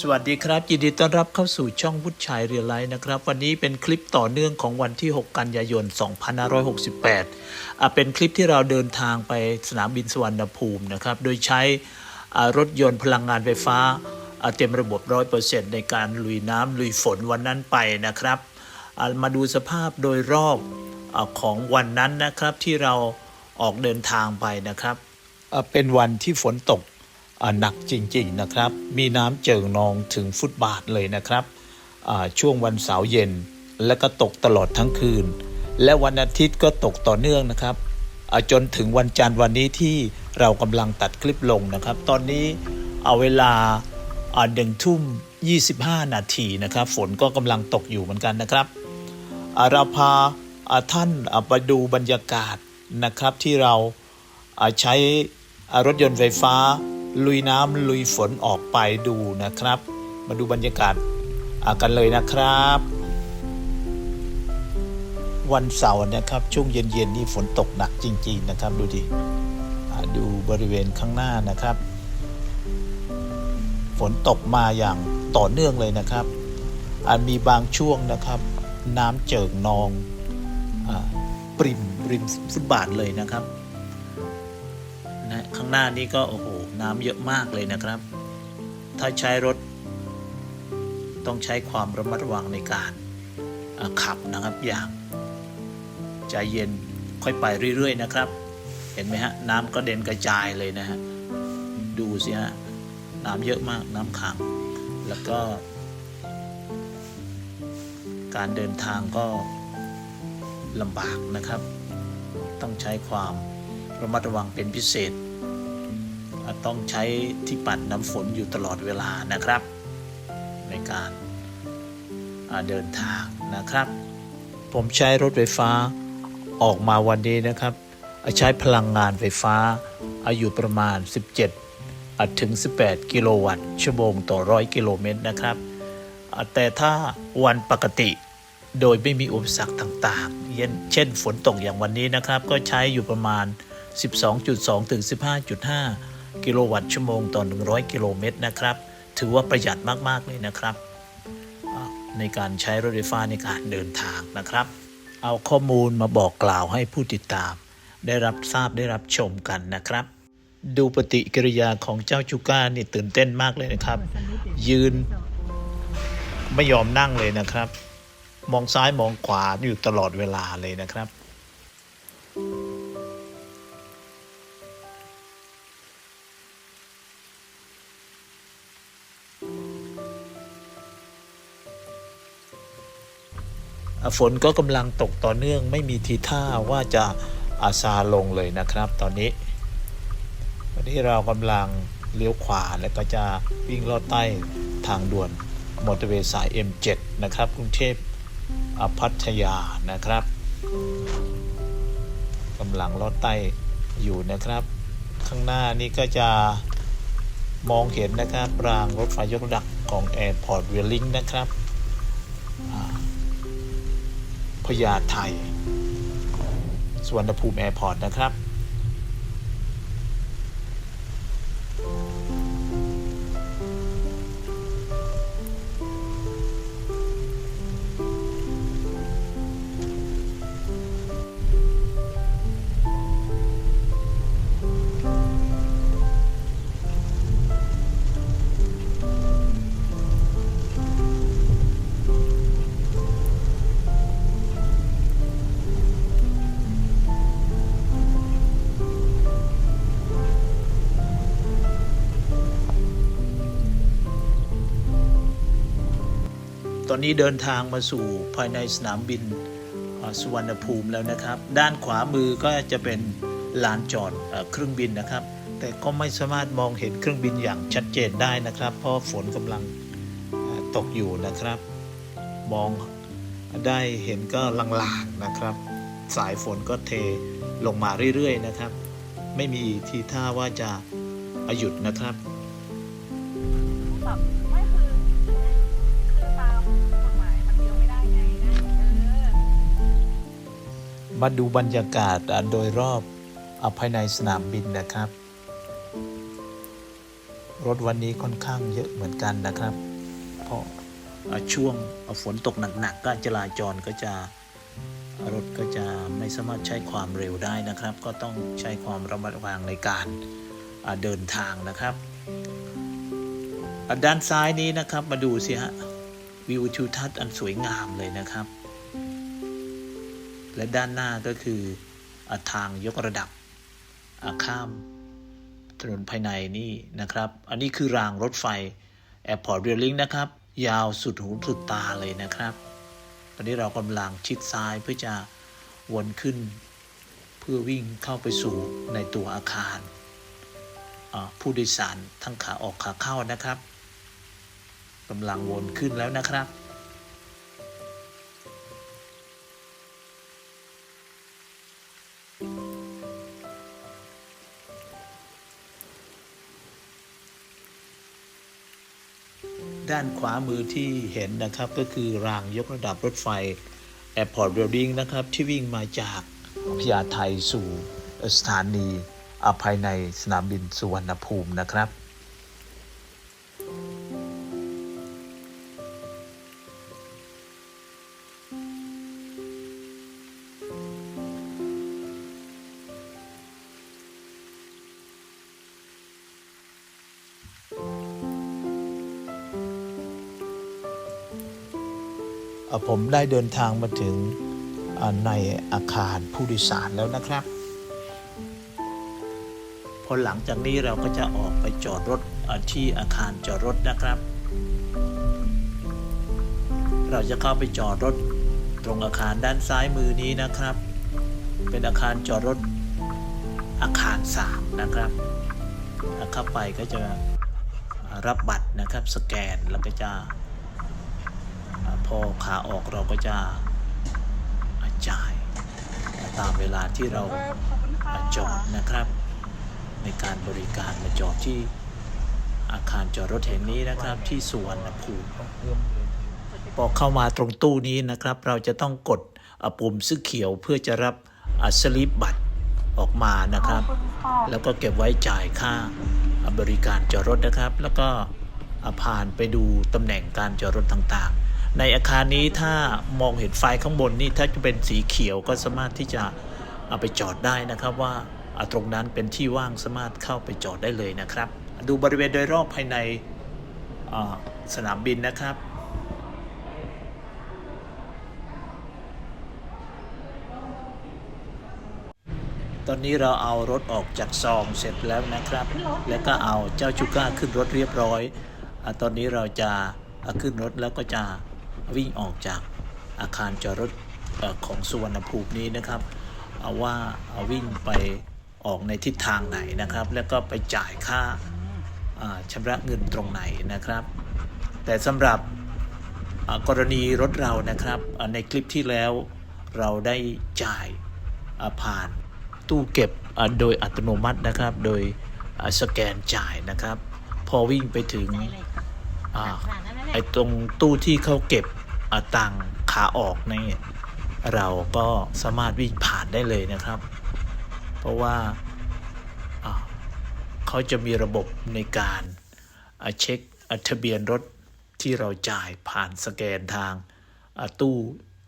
สวัสดีครับ ยินดีต้อนรับเข้าสู่ช่องวุฒิชัยเรียลไลท์นะครับ วันนี้เป็นคลิปต่อเนื่องของวันที่ 6 กันยายน 2568อะเป็นคลิปที่เราเดินทางไปสนามบินสุวรรณภูมินะครับ โดยใช้รถยนต์พลังงานไฟฟ้า เต็มระบบ 100%ในการลุยน้ำลุยฝนวันนั้นไปนะครับ มาดูสภาพโดยรอบอของวันนั้นนะครับที่เราออกเดินทางไปนะครับ เป็นวันที่ฝนตก หนักจริงๆนะครับ มีน้ำเจิ่งนองถึงฟุตบาทเลยนะครับช่วงวันเสาร์เย็นและก็ตกตลอดทั้งคืน และวันอาทิตย์ก็ตกต่อเนื่องนะครับจนถึงวันจันทร์วันนี้ที่เรากำลังตัดคลิปลงนะครับ ตอนนี้เอาเวลาหนึ่งทุ่ม 25 นาทีนะครับ ฝนก็กำลังตกอยู่เหมือนกันนะครับเราพาท่านอ่าไปดูบรรยากาศนะครับที่เราใช้รถยนต์ไฟฟ้า ลุยน้ำลุยฝนออกไปดูนะครับ มาดูบรรยากาศากันเลยนะครับ วันเสาร์นะครับ ช่วงเย็นๆนี่ฝนตกหนักจริง ๆ นะครับ ดูดิดูบริเวณข้างหน้านะครับ ฝนตกมาอย่างต่อเนื่องเลยนะครับอาจมีบางช่วงนะครับ น้ำเจิ่งนองอปริมริมฟุตบาทเลยนะครับนะข้างหน้านี้ก็โอ้โห น้ำเยอะมากเลยนะครับ ถ้าใช้รถ ต้องใช้ความระมัดระวังในการขับนะครับอย่างใจเย็นค่อยไปเรื่อย ๆ นะครับ เห็นไหมฮะน้ำก็เด่นกระจายเลยนะฮะดูสิฮะน้ำเยอะมากน้ำขัง แล้วก็ การเดินทางก็ลำบากนะครับ ต้องใช้ความระมัดระวังเป็นพิเศษ ต้องใช้ที่ปัดน้ำฝนอยู่ตลอดเวลานะครับ ในการเดินทางนะครับ ผมใช้รถไฟฟ้าออกมาวันนี้นะครับใช้พลังงานไฟฟ้าอายุประมาณ 17ถึง 18 กิโลวัตต์ชั่วโมงต่อ100กิโลเมตรนะครับ แต่ถ้าวันปกติโดยไม่มีอุปสรรคต่างๆ เช่นเช่นฝนตกอย่างวันนี้นะครับ ก็ใช้อยู่ประมาณ 12.2 ถึง 15.5 กิโลวัตต์ชั่วโมงต่อ 100 กิโลเมตรนะครับ ถือว่าประหยัดมาก ๆ เลยนะครับ ในการใช้รถไฟฟ้าในการเดินทางนะครับ เอาข้อมูลมาบอกกล่าวให้ผู้ติดตาม ได้รับทราบได้รับชมกันนะครับ ดูปฏิกิริยาของเจ้าจูก้านี่ตื่นเต้นมากเลยนะครับ ยืนไม่ยอมนั่งเลยนะครับ มองซ้ายมองขวาอยู่ตลอดเวลาเลยนะครับอะ ฝนก็กำลังตกต่อเนื่องไม่มีทีท่าว่าจะอาซาลงเลยนะครับ ตอนนี้วันนี้เรากำลังเลี้ยวขวาแล้วก็จะวิ่งลอดใต้ทางด่วนมอเตอร์เวย์สาย M7 นะครับ กรุงเทพอพัทยานะครับกำลังลอดใต้อยู่นะครับ ข้างหน้านี่ก็จะมองเห็นนะครับรางรถไฟยกระดับของ Airport w h e e l i n g นะครับ พญาไทสวนภูมิแอร์พอร์ตนะครับ อนนี้เดินทางมาสู่ภายในสนามบินสุวรรณภูมิแล้วนะครับ ด้านขวามือก็จะเป็นลานจอดเครื่องบินนะครับ แต่ก็ไม่สามารถมองเห็นเครื่องบินอย่างชัดเจนได้นะครับ เพราะฝนกำลังตกอยู่นะครับ มองได้เห็นก็ลางๆนะครับ สายฝนก็เทลงมาเรื่อยๆนะครับ ไม่มีทีท่าว่าจะหยุดนะครับ มาดูบรรยากาศโดยรอบอภายในสนามบินนะครับ รถวันนี้ค่อนข้างเยอะเหมือนกันนะครับ เพราะช่วงฝนตกหนักๆก็จราจรก็จะรถก็จะไม่สามารถใช้ความเร็วได้นะครับ ก็ต้องใช้ความระมัดระวังในการเดินทางนะครับด้านซ้ายนี้นะครับมาดูสิฮะวิวทิวทัศน์อันสวยงามเลยนะครับ และด้านหน้าก็คืออทางยกระดับข้ามถนนภายในนี่นะครับ อันนี้คือรางรถไฟ Airport r a i l i n g นะครับ ยาวสุดหูสุดตาเลยนะครับ ตอนนี้เรากำลังชิดซ้ายเพื่อจะวนขึ้น เพื่อวิ่งเข้าไปสู่ในตัวอาคารผู้โดยสารทั้งขาออกขาเข้านะครับกำลังวนขึ้นแล้วนะครับ ด้านขวามือที่เห็นนะครับก็คือรางยกระดับรถไฟแอร์พอร์ตเรลลิงนะครับที่วิ่งมาจากพญาไทสู่สถานีอภายในสนามบินสุวรรณภูมินะครับ ผมได้เดินทางมาถึงในอาคารผู้โดยสารแล้วนะครับพอหลังจากนี้เราก็จะออกไปจอดรถที่อาคารจอดรถนะครับ เราจะเข้าไปจอดรถตรงอาคารด้านซ้ายมือนี้นะครับ เป็นอาคารจอดรถอาคาร 3 นะครับเข้าไปก็จะรับบัตรนะครับสแกนแล้วก็จะ พอขาออกเราก็จะจ่ายตามเวลาที่เราอจอดนะครับ ในการบริการมาจอดที่อาคารจอดรถแห่งนี้นะครับที่สวรรณภูมิพอเข้ามาตรงตู้นี้นะครับ เราจะต้องกดปุ่มสีเขียวเพื่อจะรับสลิปบัตรออกมานะครับ แล้วก็เก็บไว้จ่ายค่าบริการจอดรถนะครับ แล้วก็ผ่านไปดูตำแหน่งการจอดรถต่างๆ ในอาคารนี้ถ้ามองเห็นไฟข้างบนนี่ถ้าจะเป็นสีเขียวก็สามารถที่จะเอาไปจอดได้นะครับว่าตรงนั้นเป็นที่ว่างสามารถเข้าไปจอดได้เลยนะครับ ดูบริเวณโดยรอบภายในสนามบินนะครับตอนนี้เราเอารถออกจากซองเสร็จแล้วนะครับ แล้วก็เอาเจ้าชูก้าขึ้นรถเรียบร้อยอตอนนี้เราจะขึ้นรถแล้วก็จะ วิ่งออกจากอาคารจอดรถของสุวรรณภูมินี้นะครับเอาว่าเอาวิ่งไปออกในทิศทางไหนนะครับ แล้วก็ไปจ่ายค่าชำระเงินตรงไหนนะครับ แต่สำหรับกรณีรถเรานะครับในคลิปที่แล้วเราได้จ่ายผ่านตู้เก็บโดยอัตโนมัตินะครับ โดยสแกนจ่ายนะครับ พอวิ่งไปถึง ไอ้ตรงตู้ที่เขาเก็บอ่าตังค์ขาออกนี่เราก็สามารถวิ่งผ่านได้เลยนะครับ เพราะว่าอ่าเขาจะมีระบบในการอ่าเช็คอ่าทะเบียนรถที่เราจ่ายผ่านสแกนทางอ่าตู้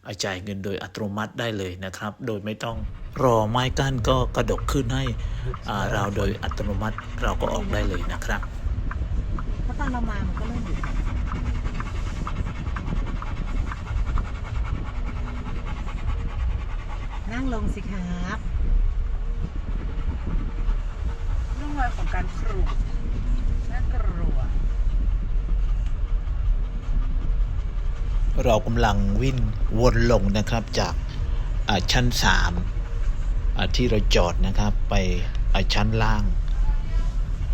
อ่าจ่ายเงินโดยอัตโนมัติได้เลยนะครับ โดยไม่ต้องรอไม้กั้นก็กระดกขึ้นให้อ่าเราโดยอัตโนมัติเราก็ออกได้เลยนะครับเพราะต อนเรามามันก็เริ่มหยุดนั่งลงสิครับเรื่องราวของการครูน่ากลัว เรากำลังวิ่งวนลงนะครับจากอ่าชั้น3อ่าที่เราจอดนะครับไปอ่าชั้นล่าง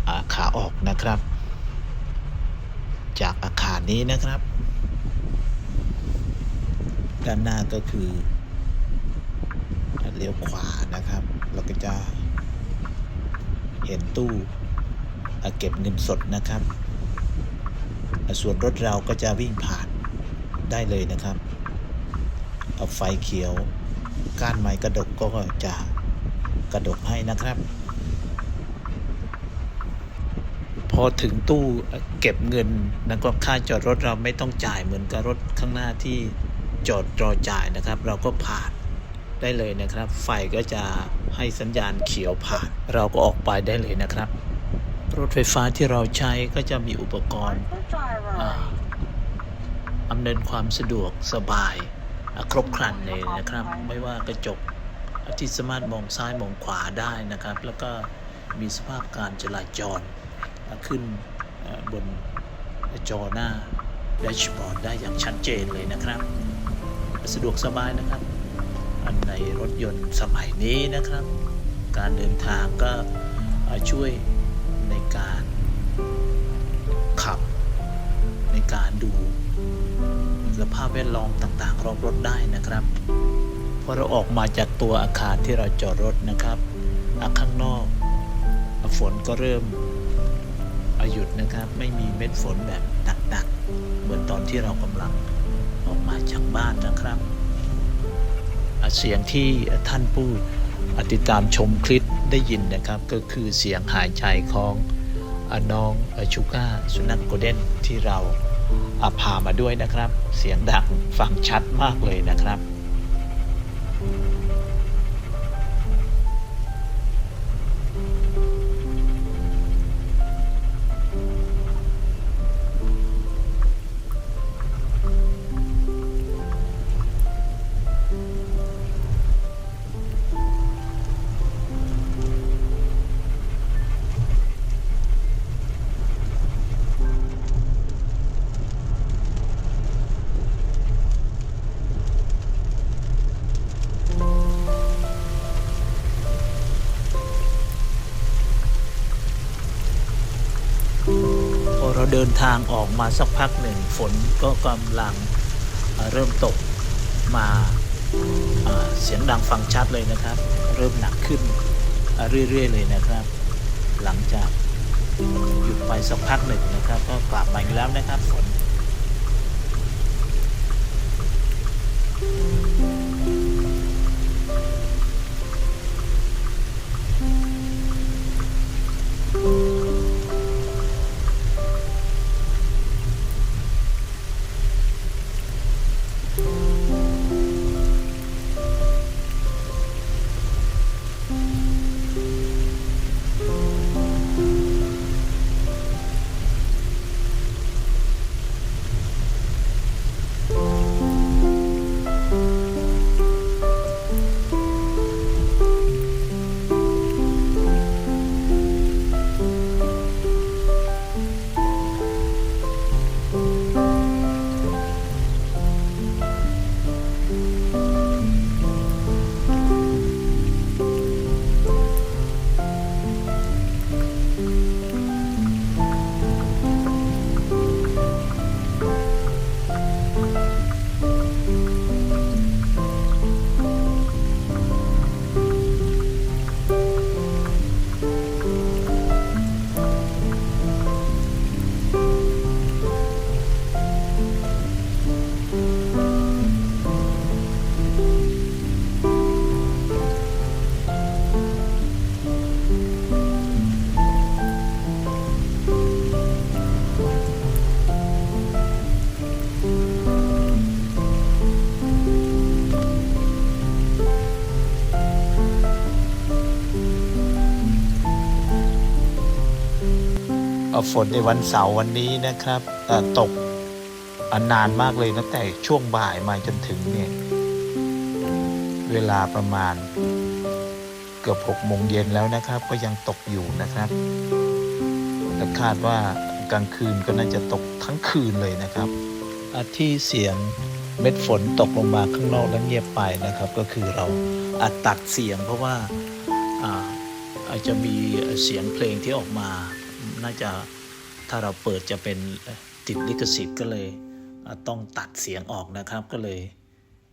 อ่าขาออกนะครับากอาคารนี้นะครับ ด้านหน้าก็คือเลี้ยวขวานะครับ เราก็จะเห็นตู้เก็บเงินสดนะครับ ส่วนรถเราก็จะวิ่งผ่านได้เลยนะครับเอาไฟเขียว ก้านไม้กระดกก็จะกระดกให้นะครับ พ ออถึงตู้เก็บเงินนะครับค่าจอดรถเราไม่ต้องจ่ายเหมือนกับรถข้างหน้าที่จอดรอจ่ายนะครับ เราก็ผ่านได้เลยนะครับ ไฟก็จะให้สัญญาณเขียวผ่าน เราก็ออกไปได้เลยนะครับ รถไฟฟ้าที่เราใช้ก็จะมีอุปกรณ์อ่าอำนวยความสะดวกสบายครบครันเลยนะครับ ไม่ว่ากระจกที่สามารถมองซ้ายมองขวาได้นะครับ แล้วก็มีสภาพการจราจร ขึ้นบนจอหน้าแดชบอร์ดได้อย่างชัดเจนเลยนะครับ สะดวกสบายนะครับ อันในรถยนต์สมัยนี้นะครับ การเดินทางก็ช่วยในการขับ ในการดูสภาพแวดล้อมต่างๆ รอบรถได้นะครับพอเราออกมาจากตัวอาคารที่เราจอดรถนะครับอะข้างนอกฝนก็เริ่ม อหยุดนะครับ ไม่มีเม็ดฝนแบบหนักๆ เหมือนตอนที่เรากำลังออกมาจากบ้านนะครับ เสียงที่ท่านผู้อะติดตามชมคลิปได้ยินนะครับ ก็คือเสียงหายใจของอน้องชูก้าสุนัขโกลเด้นที่เราพามาด้วยนะครับ เสียงดังฟังชัดมากเลยนะครับ เดินทางออกมาสักพักหนึ่งฝนก็กำลังเริ่มตกมาเสียงดังฟังชัดเลยนะครับ เริ่มหนักขึ้นเอ่อเรื่อยๆเลยนะครับ หลังจากหยุดไปสักพักหนึ่งนะครับ ก็กลับมาอีกแล้วนะครับฝน ฝนในวันเสาร์วันนี้นะครับตกอนานมากเลยตั้งแต่ช่วงบ่ายมาจนถึงเนี่ย เวลาประมาณเกือบหกโมงเย็นแล้วนะครับ ก็ยังตกอยู่นะครับและคาดว่ากลางคืนก็น่าจะตกทั้งคืนเลยนะครับ ที่เสียงเม็ดฝนตกลงมาข้างนอกแล้วเงียบไปนะครับ ก็คือเราอัดตัดเสียงเพราะว่าอาจจะมีเสียงเพลงที่ออกมา น่าจะถ้าเราเปิดจะเป็นติดลิขสิทธิ์ก็เลยต้องตัดเสียงออกนะครับก็เลย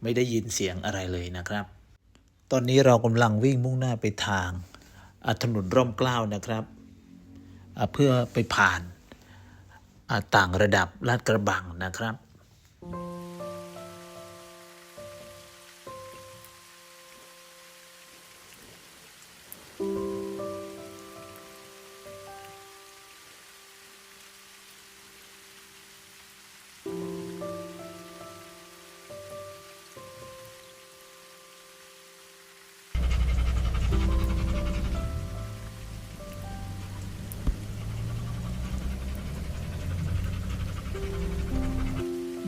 ไม่ได้ยินเสียงอะไรเลยนะครับ ตอนนี้เรากำลังวิ่งมุ่งหน้าไปทางถนนร่มเกล้านะครับ เพื่อไปผ่านต่างระดับลาดกระบังนะครับ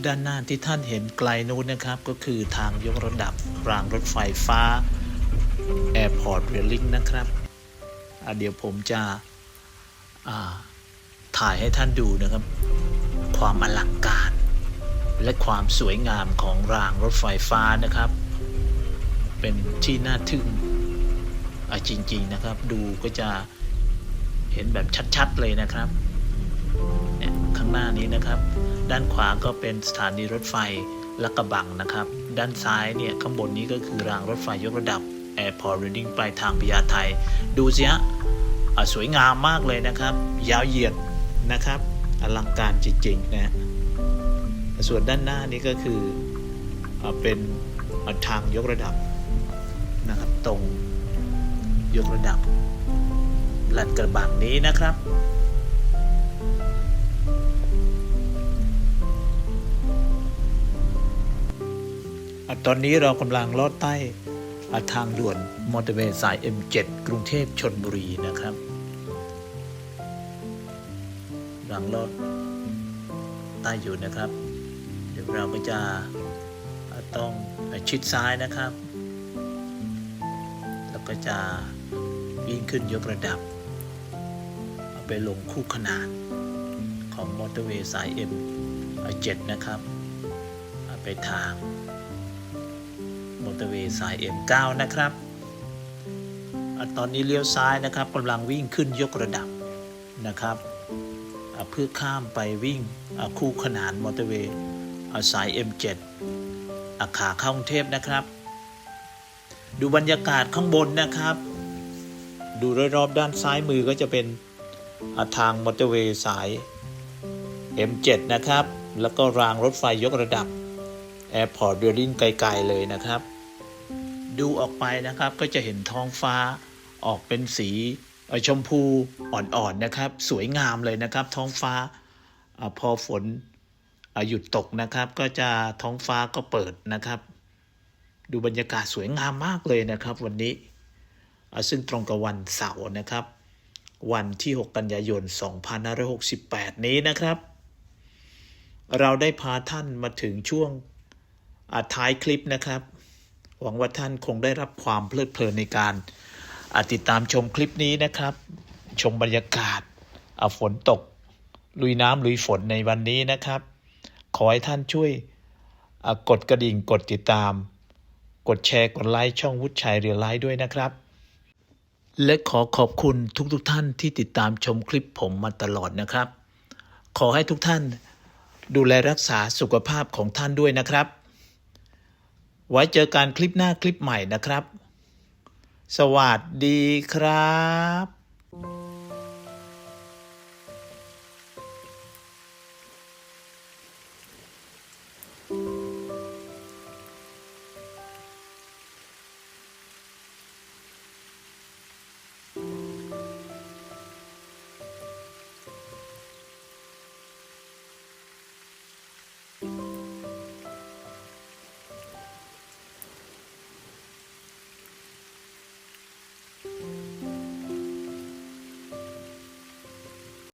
ด้านหน้าที่ท่านเห็นไกลนู้นนะครับ ก็คือทางยกระดับรางรถไฟฟ้า Airport Railing นะครับอะเดี๋ยวผมจะอ่าถ่ายให้ท่านดูนะครับ ความอลังการ และความสวยงามของรางรถไฟฟ้านะครับ เป็นที่น่าทึ่งอะจริง ๆนะครับ ดูก็จะเห็นแบบชัด ๆ เลยนะครับเนี่ยข้างหน้านี้นะครับ ด้านขวาก็เป็นสถานีรถไฟละกระบังนะครับ ด้านซ้ายเนี่ยข้างบนนี้ก็คือรางรถไฟยกระดับ Airport Reading ปลายทางพญาไทดูสิฮะสวยงามมากเลยนะครับ ยาวเหยียดนะครับ อลังการจริงๆนะฮะส่วนด้านหน้านี้ก็คืออเป็นทางยกระดับนะครับตรงยกระดับลาดกระบังนี้นะครับ ตอนนี้เรากำลังลอดใต้ทางด่วนมอเตอร์เวย์สาย M7 กรุงเทพชนบุรีนะครับกำลังลอดใต้อยู่นะครับ เดี๋ยวเราก็จะต้องชิดซ้ายนะครับ แล้วก็จะวิ่งขึ้นยกระดับ เอาไปลงคู่ขนานของมอเตอร์เวย์สาย M7 นะครับ ไปทาง มอเตอร์เวย์สาย M9 นะครับตอนนี้เลี้ยวซ้ายนะครับกำลังวิ่งขึ้นยกระดับนะครับ เพื่อข้ามไปวิ่งคู่ขนานมอเตอร์เวย์อะสาย M7 อะขาเข้ากรุงเทพนะครับ ดูบรรยากาศข้างบนนะครับ ดูรอบๆด้านซ้ายมือก็จะเป็นทางมอเตอร์เวย์สาย M7 นะครับ แล้วก็รางรถไฟยกระดับ Airport r a i l i n g ไกลๆเลยนะครับ ดูออกไปนะครับก็จะเห็นท้องฟ้าออกเป็นสีชมพูอ่อนๆนะครับ สวยงามเลยนะครับ ท้องฟ้าอพอฝนอหยุดตกนะครับ ก็จะท้องฟ้าก็เปิดนะครับ ดูบรรยากาศสวยงามมากเลยนะครับ วันนี้ซึ่งตรงกับวันเสาร์นะครับ วันที่ 6 กันยายน 2568 นี้นะครับ เราได้พาท่านมาถึงช่วงท้ายคลิปนะครับ หวังว่าท่านคงได้รับความเพลิดเพลินในการอติดตามชมคลิปนี้นะครับ ชมบรรยากาศอ่าฝนตก ลุยน้ำลุยฝนในวันนี้นะครับ ขอให้ท่านช่วยกดกระดิ่งกดติดตาม กดแชร์กดไลค์ช่องวุฒิชัยเรียลไลฟ์ด้วยนะครับ และขอขอบคุณทุกๆทท่านที่ติดตามชมคลิปผมมาตลอดนะครับ ขอให้ทุกท่านดูแลรักษาสุขภาพของท่านด้วยนะครับ ไว้เจอกันคลิปหน้าคลิปใหม่นะครับ สวัสดีครับ